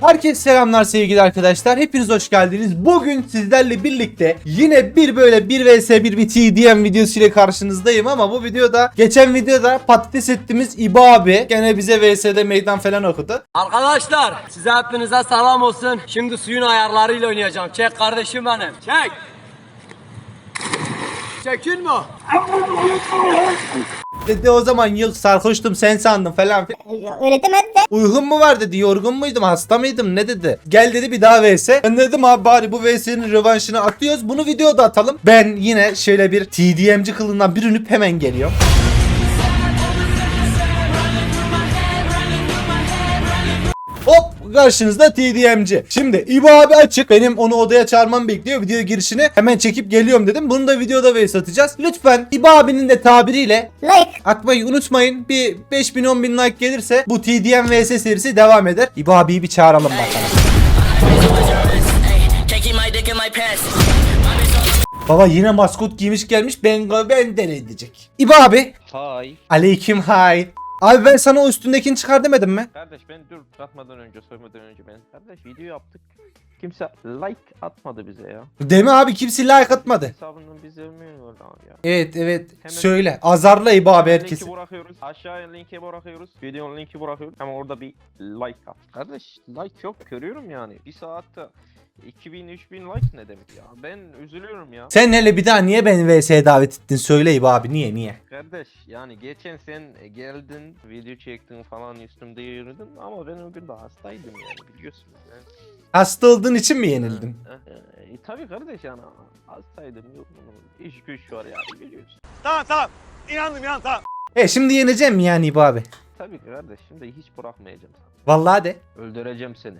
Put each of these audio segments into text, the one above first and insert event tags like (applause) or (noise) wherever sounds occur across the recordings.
Herkese selamlar sevgili arkadaşlar. Hepiniz hoş geldiniz. Bugün sizlerle birlikte yine bir böyle 1 vs 1 bir TDM videosu ile karşınızdayım ama bu videoda geçen videoda patates ettiğimiz İbo abi gene bize VS'de meydan falan okudu. Arkadaşlar size hepinize selam olsun. Şimdi suyun ayarlarıyla oynayacağım. Çek kardeşim benim. Çek. Çekin mi? Dedi o zaman yok sarhoştum sen sandım falan. Öyle demedi de. Uygun mu var dedi yorgun muydum hasta mıydım ne dedi. Gel dedi bir daha vs. Ben dedim abi bari bu vs'nin rövanşını atıyoruz. Bunu videoda atalım. Ben yine şöyle bir TDM'ci kılığından bürünüp hemen geliyorum. Karşınızda TDM'ci. Şimdi İbo abi açık. Benim onu odaya çağırmam bekliyor. Video girişini hemen çekip geliyorum dedim. Bunu da videoda vs atacağız. Lütfen İbo abinin de tabiriyle Like. Atmayı unutmayın. Bir 5000 10.000 like gelirse bu TDM vs serisi devam eder. İbo abiyi bir çağıralım bakalım. Baba yine maskot giymiş gelmiş. Ben ben edecek. İbo abi. Hay. Aleyküm hay. Abi ben sana o üstündekini çıkar demedim mi? Kardeş ben dur atmadan önce soymadan önce ben. Kardeş video yaptık. Kimse like atmadı bize ya. Deme abi kimse like atmadı. Hesabından bize övmüyorlar abi ya. Evet evet Hemen- söyle. Azarla İbo abi herkesi. Linki bırakıyoruz. Aşağıya linki bırakıyoruz. Videonun linki bırakıyoruz. Ama orada bir like at. Kardeş like yok görüyorum yani. Bir saatte 2000 3000 like ne demek ya? Ben üzülüyorum ya. Sen hele bir daha niye beni vs'ye davet ettin söyle İbo abi niye niye? Kardeş yani geçen sen geldin video çektin falan üstümde yürüdün ama ben o gün de hastaydım yani biliyorsunuz. Yani. Hasta olduğun için mi yenildin? E, tabii kardeş yani hastaydım yok bunun iş güç var yani biliyorsun. E şimdi yeneceğim mi yani İbo abi? Tabii kardeş şimdi hiç bırakmayacağım. Vallahi de. Öldüreceğim seni.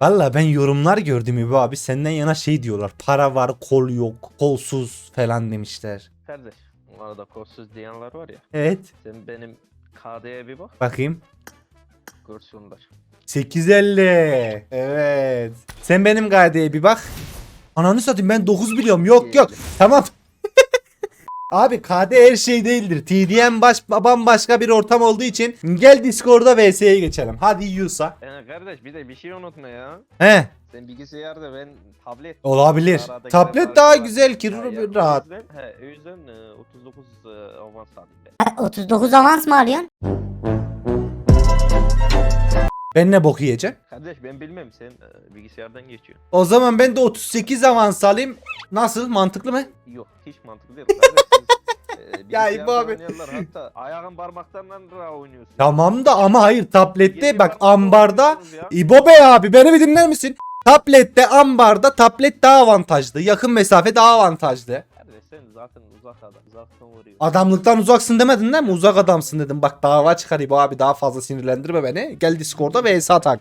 Valla ben yorumlar gördüm İbo abi senden yana şey diyorlar. Para var kol yok kolsuz falan demişler. Kardeş bu arada kolsuz diyenler var ya Evet. sen benim KD'ye bir bak Bakayım. görsünler. 850. Evet. Sen benim gaydeye bir bak. Ananı satayım ben 9 biliyorum. Yok yok. Tamam. Abi KD her şey değildir. TDM baş, bambaşka bir ortam olduğu için gel Discord'da VS'ye geçelim. Hadi yiyorsa. Yani kardeş bir de bir şey unutma ya. He. Sen bilgisayarda ben tablet. Olabilir. Arada Tablet daha var. güzel ki Ha, ya, rahat. O yüzden, he, o yüzden e, 39 e, avans alayım ben. 39 avans mı alıyorsun? Ben ne bok yiyeceğim? Kardeş ben bilmem sen e, bilgisayardan geçiyorsun. O zaman ben de 38 avans alayım. Nasıl? Mantıklı mı? Yok hiç mantıklı değil. Kardeş, siz, e, (laughs) Ya bilgisayarda abi. oynayanlar hatta ayağın parmaklarından oynuyorsun. Tamam da ama hayır tablette bak parmakla ambarda oynuyorsunuz ya. İbo Bey abi beni bir dinler misin? Tablette ambarda tablet daha avantajlı. Yakın mesafe daha avantajlı. Sen zaten uzak adam. Uzaktan vuruyor. Adamlıktan uzaksın demedin değil mi? Uzak adamsın dedim. Bak dava çıkar İbo abi daha fazla sinirlendirme beni. Gel Discord'da vs atak.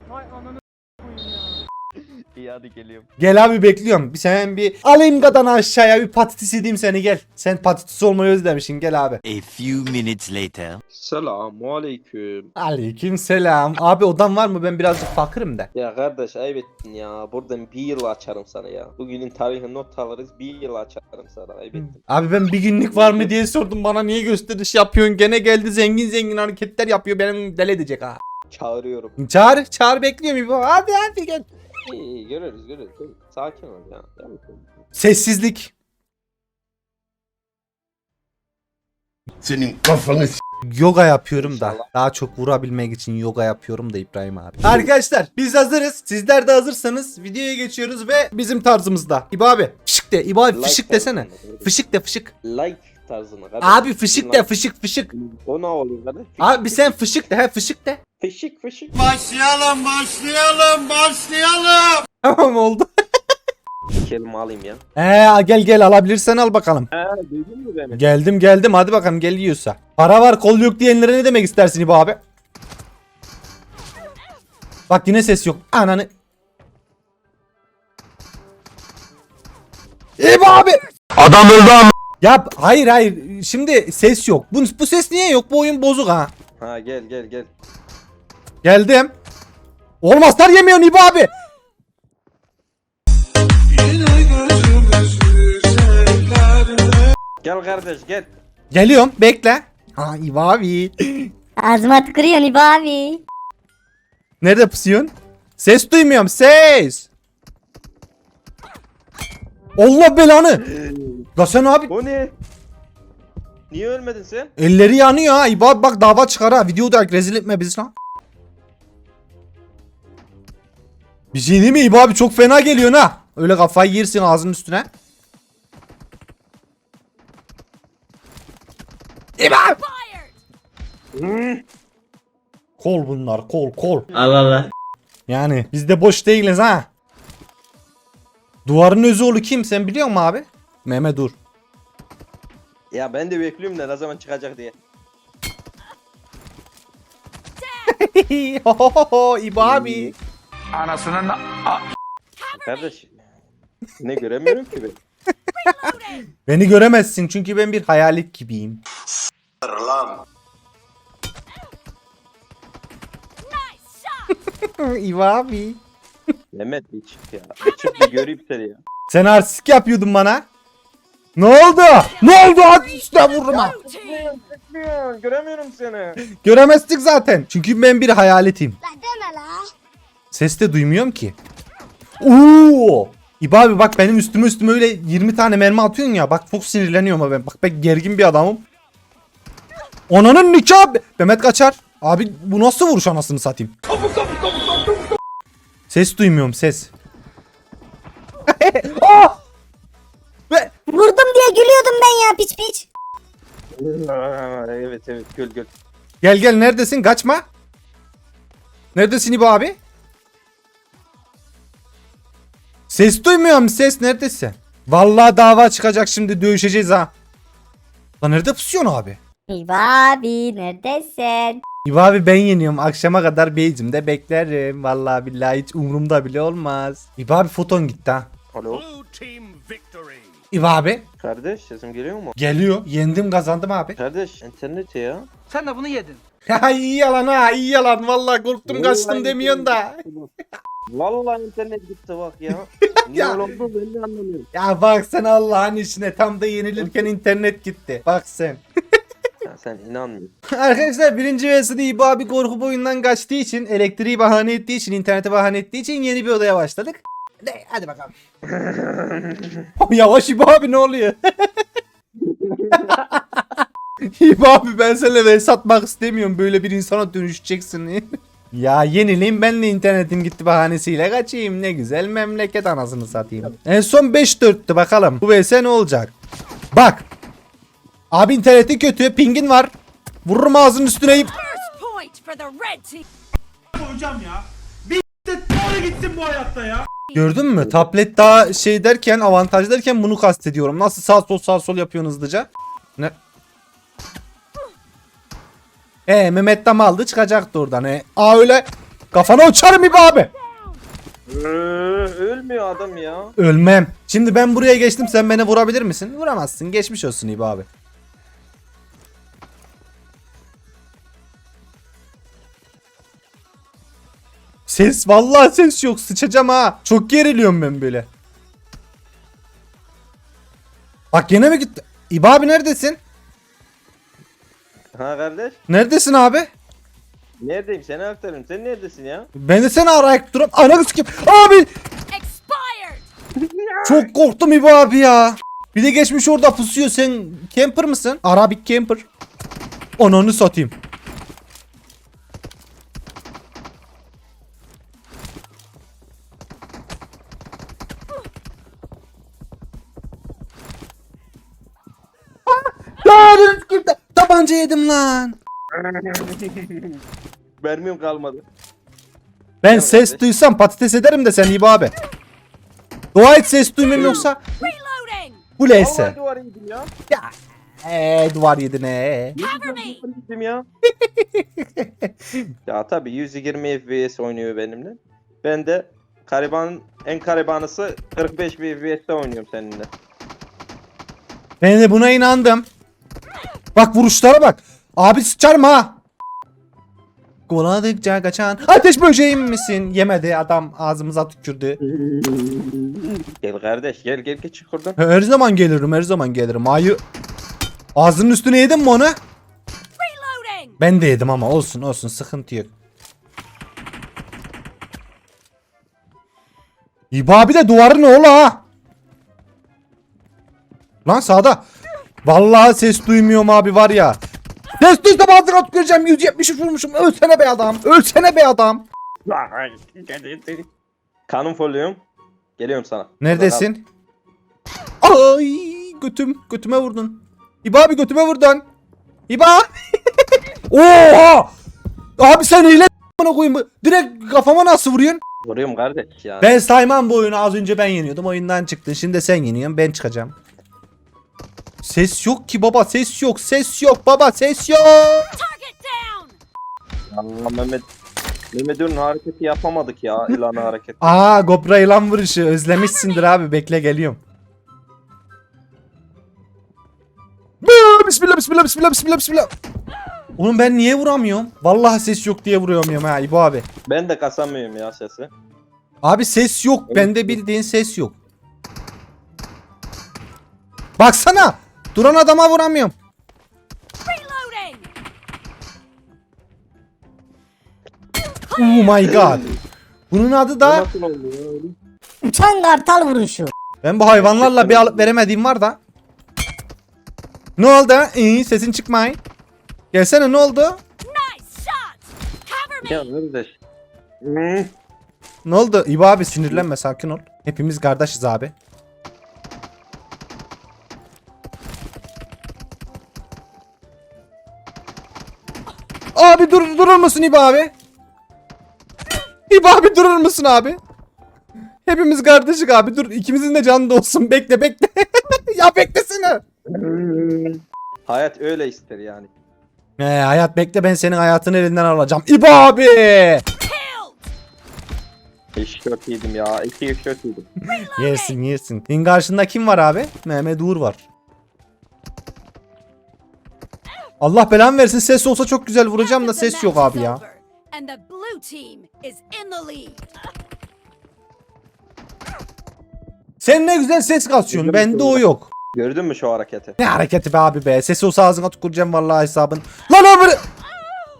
İyi hadi geliyorum. Gel abi bekliyorum. Bir sen bir alayım gadan aşağıya bir patates edeyim seni gel. Sen patates olmayı özlemişsin gel abi. A few minutes later. Selamun aleyküm. Aleyküm selam. Abi odan var mı? Ben birazcık fakirim de. Ya kardeş ayıp ettin ya. Buradan bir yıl açarım sana ya. Bugünün tarihini not alırız. Bir yıl açarım sana. Ayıp ettin. Abi ben bir günlük var mı diye sordum. Bana niye gösteriş yapıyorsun? Gene geldi zengin zengin hareketler yapıyor. Benim deli edecek ha. Çağırıyorum. Çağır, çağır bekliyorum İbo. Hadi hadi gel. İyi iyi görürüz görürüz. görürüz. Sakin ol ya. Sessizlik. Senin kafanı Yoga yapıyorum da. İnşallah. Daha çok vurabilmek için yoga yapıyorum da İbrahim abi. Arkadaşlar biz hazırız. Sizler de hazırsanız videoya geçiyoruz ve bizim tarzımızda. İbo abi fışık de. İbo abi Like fışık desene. Fışık de fışık. Like tarzına. Kardeş. Abi fışık de fışık fışık. O ne olur kardeş? Abi sen fışık de. He fışık de. Fışık fışık. (laughs) Tamam oldu. Bir kelime alayım ya. He gel gel alabilirsen al bakalım. He duydun mu beni? Geldim geldim hadi bakalım gel yiyorsa. Para var kol yok diyenlere ne demek istersin İbo abi? Bak yine ses yok. Ananı. İbo abi. Adam öldü ama. Ya hayır hayır şimdi ses yok. Bu, bu ses niye yok? Bu oyun bozuk ha. Ha gel gel gel. Geldim. Olmazlar yemiyorsun İbo abi. Gel kardeş gel. Geliyorum bekle. Ha İbo abi. Ağzıma tıkırıyorsun İbo abi. Nerede pusuyorsun? Ses duymuyorum ses. Allah belanı. La sen abi O ne? Niye ölmedin sen? elleri yanıyor ha. İba bak dava çıkar ha. Videoda rezil etme bizi lan. Bir şey değil mi İba abi çok fena geliyorsun ha. Öyle kafayı yersin ağzının üstüne. İba! Kol bunlar kol kol. Allah Allah. Yani biz de boş değiliz ha. Duvarın özü oğlu kim sen biliyor musun abi? Mehmet dur. Ya ben de bekliyorum da ne zaman çıkacak diye. (laughs) İbo abi. Kardeş. Ne göremiyorum ki ben. Beni göremezsin çünkü ben bir hayalet gibiyim. (laughs) İbo abi. Mehmet bir çık ya. Bir çık bir göreyim seni ya. Sen artistik yapıyordun bana. Ne oldu? Ne oldu? Hadi işte vurma. Göremiyorum seni. Göremezdik zaten. Çünkü ben bir hayaletim. La deme la. Ses de duymuyorum ki. Oo! İbo abi bak benim üstüme üstüme öyle 20 tane mermi atıyorsun ya. Bak çok sinirleniyorum ama ben. Bak ben gergin bir adamım. Onanın nikah. Mehmet kaçar. Abi bu nasıl vuruş anasını satayım. Ses duymuyorum ses. Ah! (laughs) Ve Vurdum diye gülüyordum ben ya piç piç. evet evet göl göl. Gel gel neredesin? Kaçma. Neredesin İbo abi? Ses duymuyorum ses neredesin? Vallahi dava çıkacak şimdi dövüşeceğiz ha. Lan nerede pusuyorsun abi? İbo abi neredesin? İbo abi ben yeniyorum. Akşama kadar beyzimde beklerim. Vallahi billahi hiç umurumda bile olmaz. İbo abi foton gitti ha. Alo. İbo abi. Kardeş sesim geliyor mu? Geliyor. Yendim kazandım abi. Kardeş internet ya. Sen de bunu yedin. (laughs) Ya iyi yalan ha iyi yalan. Vallahi korktum kaçtım demiyorsun da. Vallahi internet gitti bak ya. (laughs) Niye Ya. oldu ben de anlamıyorum. Ya bak sen Allah'ın işine tam da yenilirken internet gitti. Bak sen. Ya sen inanmıyorsun. (laughs) Arkadaşlar birinci versiyonu İbo abi korku boyundan kaçtığı için elektriği bahane ettiği için interneti bahane ettiği için yeni bir odaya başladık. De, hadi bakalım. (laughs) (laughs) Yavaş İbo abi ne oluyor? İbo abi ben seninle ve satmak istemiyorum. Böyle bir insana dönüşeceksin. ya yenileyim ben de internetim gitti bahanesiyle kaçayım. Ne güzel memleket anasını satayım. En son 5-4'tü bakalım. Bu vs ne olacak? Bak. Abi interneti kötü. Pingin var. Vururum ağzının üstüne. First point for the red team. Gördün mü? Tablet daha şey derken avantaj derken bunu kastediyorum. Nasıl sağ sol sağ sol yapıyorsun hızlıca? Ne? E Mehmet tam aldı çıkacaktı oradan. E. Aa öyle kafana uçarım İbo abi. Ee, ölmüyor adam ya. Ölmem. Şimdi ben buraya geçtim sen beni vurabilir misin? Vuramazsın. Geçmiş olsun İbo abi. Ses vallahi ses yok. Sıçacağım ha. Çok geriliyorum ben böyle. Bak yine mi gitti? İbo abi neredesin? Ha kardeş. Neredesin abi? Neredeyim seni aktarım. Sen neredesin ya? Ben de seni arayıp durum. Ananı sikeyim. Abi (laughs) çok korktum İbo abi ya. Bir de geçmiş orada pusuyor. Sen camper mısın? Arabik camper. Ananı satayım. Tabanca yedim lan. (laughs) Vermiyorum kalmadı. Ben ses duysam patates ederim de sen İbo abi. Dua et ses duymuyorum yoksa bu Vallahi leyse. duvar yedim ya. Ya. Eee duvar yedin ee. Yedim ya. (laughs) ya tabi 120 FPS oynuyor benimle. Ben de Kariban'ın en karibanısı 45 FPS'te oynuyorum seninle. Ben de buna inandım. Bak vuruşlara bak. Abi sıçarım ha. Kovaladıkça kaçan ateş böceğim misin? Yemedi adam ağzımıza tükürdü. Gel kardeş gel gel geç çık oradan. Her zaman gelirim her zaman gelirim. Ayı. Ağzının üstüne yedin mi onu? Ben de yedim ama olsun olsun sıkıntı yok. İbo abi de duvarın oğlu ha. Lan sağda. Vallahi ses duymuyorum abi var ya. Ses duysam ağzına tüküreceğim 170 vurmuşum. Ölsene be adam. Ölsene be adam. Kanun folyum. Geliyorum sana. Neredesin? Ay götüm götüme vurdun. İbo abi götüme vurdun. İbo. (laughs) Oha! Abi sen hile bana koyayım. Direkt kafama nasıl vuruyorsun? Vuruyorum kardeş yani. Ben saymam bu oyunu. Az önce ben yeniyordum. Oyundan çıktın. Şimdi de sen yeniyorsun. Ben çıkacağım. Ses yok ki baba. Ses yok. Ses yok baba. Ses yok. Allah Mehmet. Mehmet'in hareketi yapamadık ya. ilanı hareketi. Aa Gopra ilan vuruşu. Özlemişsindir abi. Bekle geliyorum. Bismillah bismillah bismillah bismillah bismillah. Oğlum ben niye vuramıyorum? Vallahi ses yok diye vuruyorum ha İbo abi. Ben de kasamıyorum ya sesi. Abi ses yok. Bende bildiğin ses yok. Baksana. Duran adama vuramıyorum. Oh my god. Bunun adı da? Uçan kartal vuruşu. ben bu hayvanlarla bir alıp veremediğim var da. Ne oldu? İyi sesin çıkmay. Gelsene ne oldu? Ya. Ne oldu? İbo abi sinirlenme sakin ol. Hepimiz kardeşiz abi. Abi dur durur musun İbo abi? İbo abi durur musun abi? Hepimiz kardeşik abi. Dur ikimizin de canı da olsun. Bekle bekle. (laughs) ya beklesene. Hayat öyle ister yani. Ee, hayat bekle ben senin hayatını elinden alacağım. İbo abi. Eşkört yedim ya. İki eşkört yedim. Yersin yersin. Senin karşında kim var abi? Mehmet Uğur var. Allah belanı versin ses olsa çok güzel vuracağım da ses yok abi ya. Sen ne güzel ses kasıyorsun bende o yok. Gördün mü şu hareketi? Ne hareketi be abi be. Sesi olsa ağzına tüküreceğim vallahi hesabın. Lan öbürü.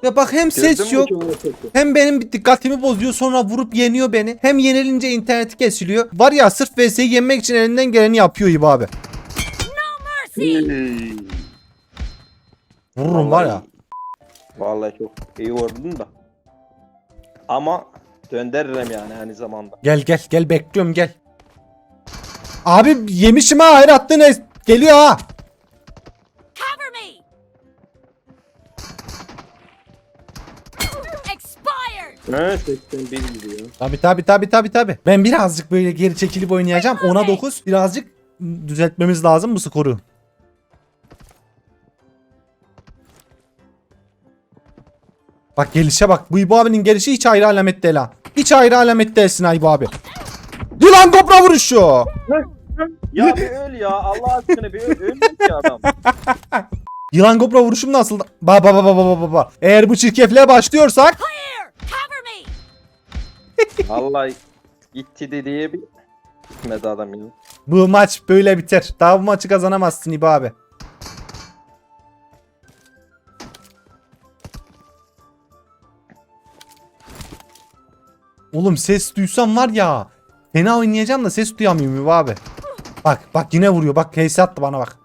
Ya bak hem ses yok hem benim dikkatimi bozuyor sonra vurup yeniyor beni. Hem yenilince interneti kesiliyor. Var ya sırf VS'yi yenmek için elinden geleni yapıyor İbo abi. No mercy! Vururum var ya. Vallahi çok iyi vurdun da. Ama döndürürüm yani aynı zamanda. Gel gel gel bekliyorum gel. Abi yemişim ha hayır attın es- Geliyor ha. Cover me! Expired! Ne 81 gibi ya. Tabi tabi tabi tabi tabi. Ben birazcık böyle geri çekilip oynayacağım. Ona 9 birazcık düzeltmemiz lazım bu skoru. Bak gelişe bak. Bu İbo abinin gelişi hiç ayrı alamet değil ha. Hiç ayrı alamet değilsin ha İbo abi. Yılan kopra vuruşu. Ya bir öl ya Allah aşkına bir öl. Ölmüyor ki adam. (laughs) Yılan kopra vuruşum nasıl? Ba ba ba ba ba ba ba. Eğer bu çirkefliğe başlıyorsak Clear! Cover me! (laughs) Vallahi gitti dediği bir gitmedi adam ya. bu maç böyle biter. Daha bu maçı kazanamazsın İbo abi. Oğlum ses duysam var ya. Fena oynayacağım da ses duyamıyorum abi. Bak bak yine vuruyor. Bak case attı bana bak.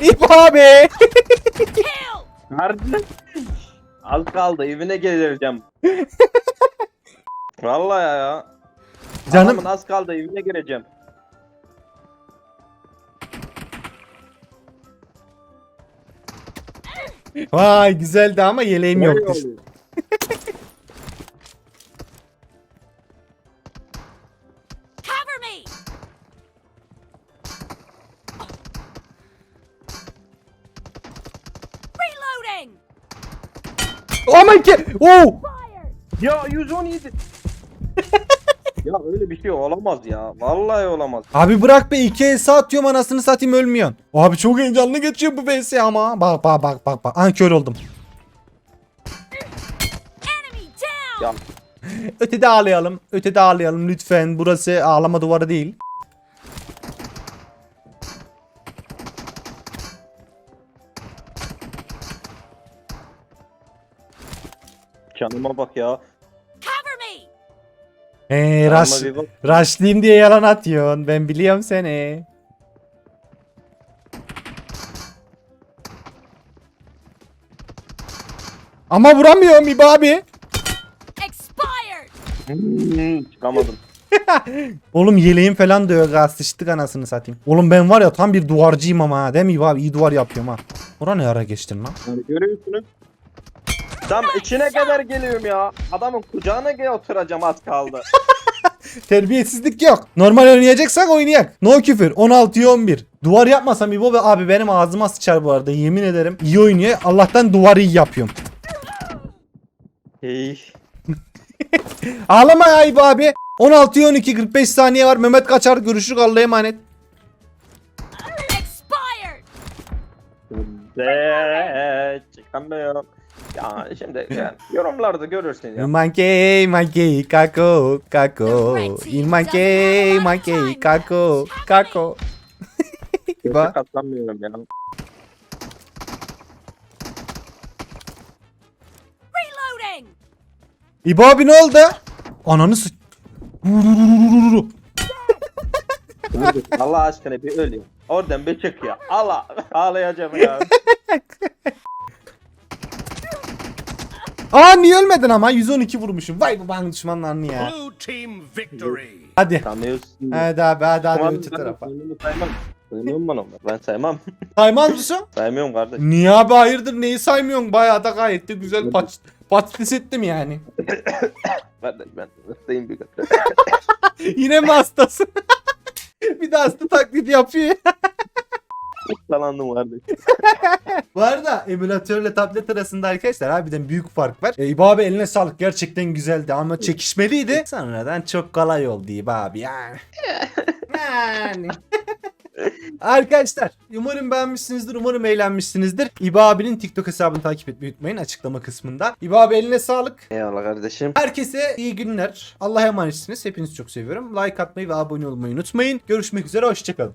İbo abi. (laughs) Nerede? Az kaldı evine geleceğim. (laughs) Vallahi ya. Canım Adamın az kaldı evine gireceğim. Vay güzeldi ama yeleğim Vay yoktu. oğlum. Cover me! Reloading! Oh my god. Oh. Ya 117. ya öyle bir şey olamaz ya. Vallahi olamaz. Abi bırak be iki el atıyorum anasını satayım ölmüyorsun. Abi çok heyecanlı geçiyor bu VS ama. Bak bak bak bak bak. An kör oldum. Ya Ötede ağlayalım. Ötede ağlayalım lütfen. Burası ağlama duvarı değil. Canıma bak ya. Bir bak. rushlayayım diye yalan atıyorsun. Ben biliyorum seni. Ama vuramıyorum İbo abi. Expired. Çıkamadım. (laughs) Oğlum yeleğim falan da yok ha sıçtık anasını satayım. Oğlum ben var ya tam bir duvarcıyım ama ha değil mi İbo abi iyi duvar yapıyorum ha. Ora ne ara geçtin lan? Yani görüyorsunuz. Tam içine kadar geliyorum ya. Adamın kucağına gel oturacağım az kaldı. (laughs) Terbiyesizlik yok. Normal oynayacaksak oynayak. No küfür. 16'ya 11. Duvar yapmasam İbo ve abi benim ağzıma sıçar bu arada. Yemin ederim. İyi oynuyor. Allah'tan duvarı iyi yapıyorum. Hey. (laughs) Ağlama ya İbo abi. 16'ya 12 45 saniye var. Mehmet kaçar. Görüşürüz. Allah'a emanet. Çıkamıyorum. Ya şimdi (laughs) yani yorumlarda görürsün ya. Monkey, monkey, kako, kako. In monkey, monkey, kako, kako. Göze (laughs) katlanmıyorum ya. Reloading. İbo abi ne oldu? Ananı. Kardeşim, Allah aşkına bir öl ya. Oradan bir çık ya. Allah ağlayacağım ya. (laughs) Aa niye ölmedin ama 112 vurmuşum. Vay bu bana düşmanlarını ya. Blue team victory. Hadi. Sanıyorsun. Hadi abi hadi hadi öte ben tarafa. saymam, Saymam. Saymıyorum ben onu. Ben saymam. (laughs) Saymaz mısın? Saymıyorum kardeş. Niye abi hayırdır neyi saymıyorsun? Bayağı da gayet de güzel paç patates ettim yani. (coughs) Kardeş ben hastayım bir kadar. (laughs) Yine mi hastasın? (laughs) bir de hasta taklidi yapıyor. Hastalandım kardeş. (laughs) Bu arada emülatörle tablet arasında arkadaşlar harbiden büyük fark var. E, İbo abi eline sağlık gerçekten güzeldi ama çekişmeliydi. Sonradan çok kolay oldu İbo abi (laughs) yani. yani. (laughs) Arkadaşlar umarım beğenmişsinizdir umarım eğlenmişsinizdir. İbo abinin TikTok hesabını takip etmeyi unutmayın açıklama kısmında. İbo abi eline sağlık. Eyvallah kardeşim. Herkese iyi günler. Allah'a emanetsiniz. Hepinizi çok seviyorum. Like atmayı ve abone olmayı unutmayın. Görüşmek üzere. Hoşçakalın.